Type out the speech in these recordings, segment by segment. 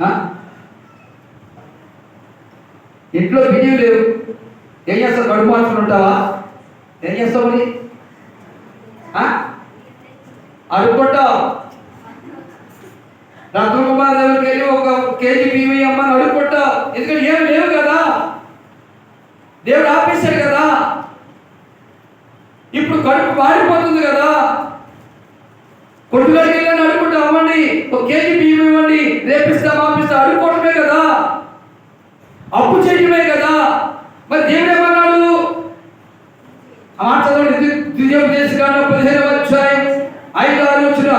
ఆ? ఇంట్లో బిజీ లేవు. ఏం చేస్తావు? కడుపు మార్చుకుని ఉంటావా? ఏం చేస్తావు మరి? ఆ? అడుక్కుంటావు. రత్నకుమార్ దగ్గరికి వెళ్ళి ఒక కేజీ బియ్యం అమ్మని అడుక్కుంటావు. ఎందుకంటే ఏం లేవు కదా. దేవుడు ఆపేశాడు కదా. ఇప్పుడు కడుపు పారిపోతుంది కదా. కొట్టుకడికి వెళ్ళని అడుక్కుంటా అమ్మండి ఒక కేజీ బియ్యం ఇవ్వండి రేపిస్తా మాపిస్తా అడుక్కోవటమే కదా అప్పు చేయటమే కదా మరి దేవుడు ఏమన్నాడు ఆ మాట చదవండి ద్వితీయోపదేశ కాండం పదిహేను అధ్యాయం ఐదు ఆరు వచ్చిన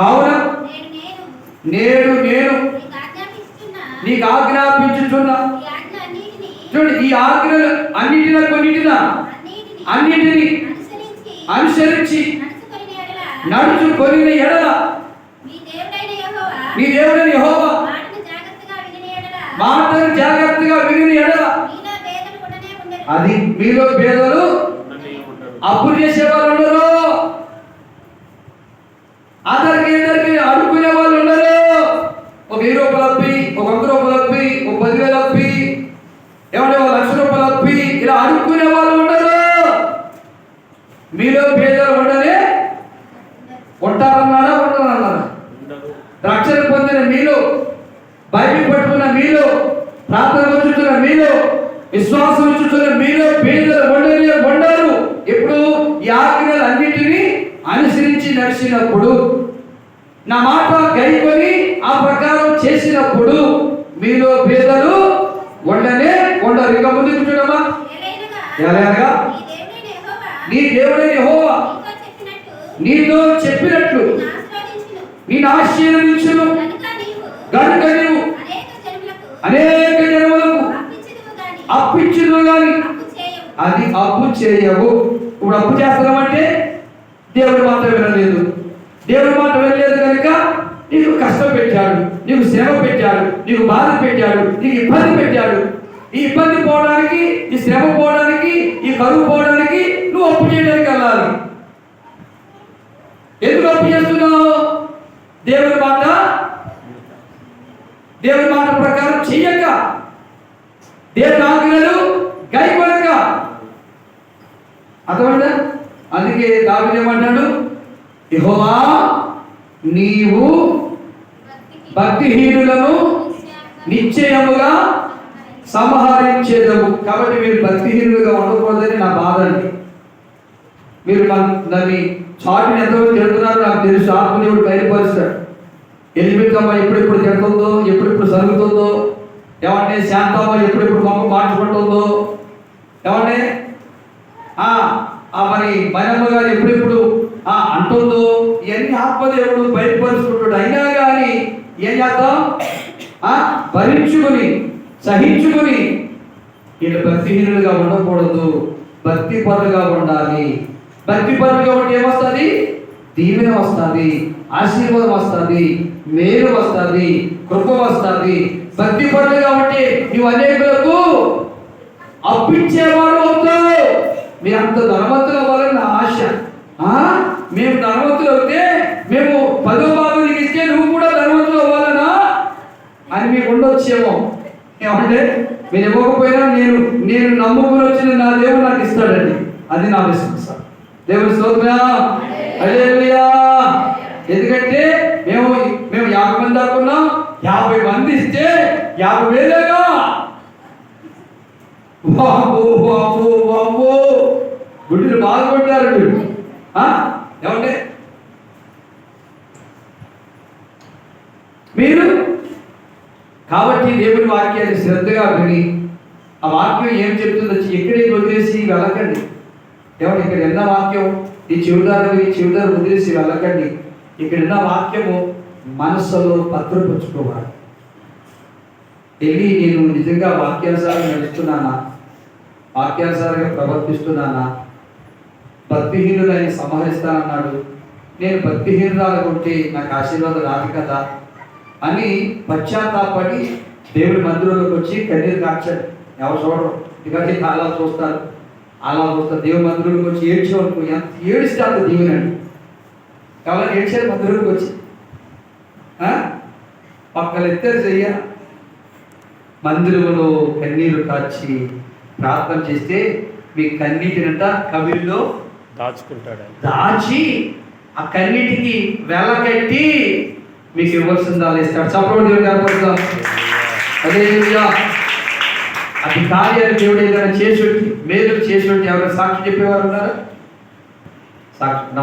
కావున నేడు నేను నేడు నేను నీకు ఆజ్ఞాపించుచున్నా. చూడండి ఈ ఆజ్ఞలు అన్నిటిన కొన్నిటిన అన్నిటిని అన్నిటిని అనుసరించి అనుసరించి నడుచుకొని ఎడల నీ దేవుడని యెహోవా మాటను జాగ్రత్తగా విని ఎడల అది మీలో పేదలు అప్పులు చేసే వాళ్ళు ఉండరు అందరికి ఇద్దరికి అడుక్కునే వాళ్ళు ఉండరు ఒక వెయ్యి రూపాయలు అప్పి ఒక వంద రూపాయలు అప్పి ఒక పదివేలు అప్పి ఏమంటే ఒక లక్ష రూపాయలు అప్పి ఇలా అడుక్కునే వాళ్ళు ఉండరు. మీలో పేదలు ఉండనే ఉంటారన్నారా ఉంటారన్నారా రక్షణ పొందిన మీలో బైబిల్ పట్టుకున్న మీలో ప్రార్థన ఉంచుతున్న మీలో విశ్వాసం ఉంచుతున్న మీలో పేదలు ఉండని ఉండరు. ఇప్పుడు ఈ ఆజ్ఞలు అన్నిటినీ అనుసరించి నడిచినప్పుడు నా మాట గైకొని ఆ ప్రకారం చేసినప్పుడు మీలో పేదలు ఉండనే ఉండరు. ఇక ముందుకు చూడమా ఎలాగా నీ దేవుడే యహోవా నీతో చెప్పినట్టు చెప్పినట్లు నేను ఆశీర్వదించును. గనుక నీవు అనేక జన్మలకు అప్పించును కానీ అది అప్పు చేయవు. ఇప్పుడు అప్పు చేస్తున్నామంటే దేవుడి మాట వినలేదు. దేవుడి మాట వినలేదు కనుక నీకు కష్టం పెట్టాడు నీకు శ్రమ పెట్టాడు నీకు బాధ పెట్టాడు నీకు ఇబ్బంది పెట్టాడు. ఈ ఇబ్బంది పోవడానికి ఈ శ్రమ పోవడానికి ఈ కరువు పోవడానికి నువ్వు అప్పు చేయడానికి వెళ్ళాలి. ఎందుకు అప్పు చేస్తున్నావు? దేవుడి మాట దేవుడి మాట ప్రకారం చెయ్యక. దేవుని ఆజ్ఞలు గైపడక అర్థమైందా? అందుకే దావిది ఏమంటాడు? యెహోవా నీవు భక్తిహీనులను నిశ్చయముగా సంహరించేదము. కాబట్టి మీరు భక్తిహీనులుగా ఉండకూడదని నా బాధ అండి. మీరు దాన్ని చాటుని ఎంతవరకు తిడుతున్నారో నాకు తెలుసు. ఆత్మదేవుడు బయలుపరుస్తాడు. ఎలిమిట్ అమ్మ ఎప్పుడెప్పుడు తిడుతుందో ఎప్పుడెప్పుడు జరుగుతుందో ఏమంటే శాంతమ్మ ఎప్పుడెప్పుడు మొక్క మార్చుకుంటుందో ఏమంటే ఆ ఆ మరి మనమ్మ గారు ఎప్పుడెప్పుడు ఆ అంటుందో ఇవన్నీ ఆత్మదేవుడు బయలుపరుచుకుంటాడు అయినా కానీ ఏం చేద్దాం? భరించుకుని సహించుకొని వీళ్ళు భక్తిహీనులుగా ఉండకూడదు భక్తి పరులుగా ఉండాలి. భక్తి పరులుగా ఉంటే ఏమొస్తుంది? దీవెన వస్తుంది ఆశీర్వాదం వస్తుంది మేలు వస్తుంది కృప వస్తుంది. భక్తి పరులుగా ఉంటే నువ్వు అనేకులకు అప్పించేవాడు అవుతావు. మీరు అంత ధనవంతులు అవ్వాలని నా ఆశ. మేము ధనవంతులు అవుతే మేము పదో భాగం ఇస్తే నువ్వు కూడా ధనవంతులు అవ్వాలనా? అని మీకు ఉండొచ్చేమో. ఏమంటే మీరు ఇవ్వకపోయినా నేను నేను నమ్ముకుని వచ్చిన నా దేవుడు నాకు ఇస్తాడండి. అది నా విశ్వాసం. దేవుని స్తోత్ర హల్లెలూయా. ఎందుకంటే మేము మేము యాభై మంది దాకున్నాం యాభై మంది ఇస్తే యాభై వేలేగా? బాబో బాబో బాబో గుడ్డిని బాధపడ్డారు మీరు ఆ? ఏమంటే మీరు కాబట్టి దేవుని వాక్యాన్ని శ్రద్ధగా విని ఆ వాక్యం ఏం చెప్తుందో ఎక్కడే వదిలేసి వెళ్ళకండి. ఏమంటే ఇక్కడ ఎన్న వాక్యం? ఈ చెవిదారు ఈ చెవిదారు వదిలేసి వెళ్ళకండి. ఇక్కడ ఉన్న వాక్యము మనస్సులో భద్రపరుచుకోవాలి. వెళ్ళి నేను నిజంగా వాక్యానుసారం నడుస్తున్నానా? వాక్యానుసారంగా ప్రవర్తిస్తున్నానా? భక్తిహీనులు ఆయన సంహరిస్తానన్నాడు నేను భక్తిహీనురాలు ఉంటే నాకు ఆశీర్వాదం రాదు కదా? అని పశ్చాత్తాపడి దేవుడి మందిరంలోకి వచ్చి కన్నీరు కార్చాడు ఎవరు చూడరు. ఎందుకంటే అలా చూస్తారు. అలా చూస్తారు. దేవుడి మందిరంలోకి వచ్చి ఏడ్చేవనుకో ఎంత ఏడిస్తే అంత దీవెనండి. ఎవరైనా ఏడ్చారు మందిరంలోకి వచ్చి? పక్కలు ఎత్తారు చెయ్య. మందిరములో కన్నీరు కాచి ప్రార్థన చేస్తే మీ కన్నీటినంట కవిల్లో దాచుకుంటాడు. దాచి ఆ కన్నీటికి వెలగట్టి మీకు ఇవ్వాల్సిందా ఇస్తాడు చప్పటి దేవుడు కనపడుతాం అదే అది కార్యాలు దేవుడు ఏదైనా చేసి మేలు చేసి ఎవరైనా సాక్షి చెప్పేవారు ఉన్నారా? సాక్షి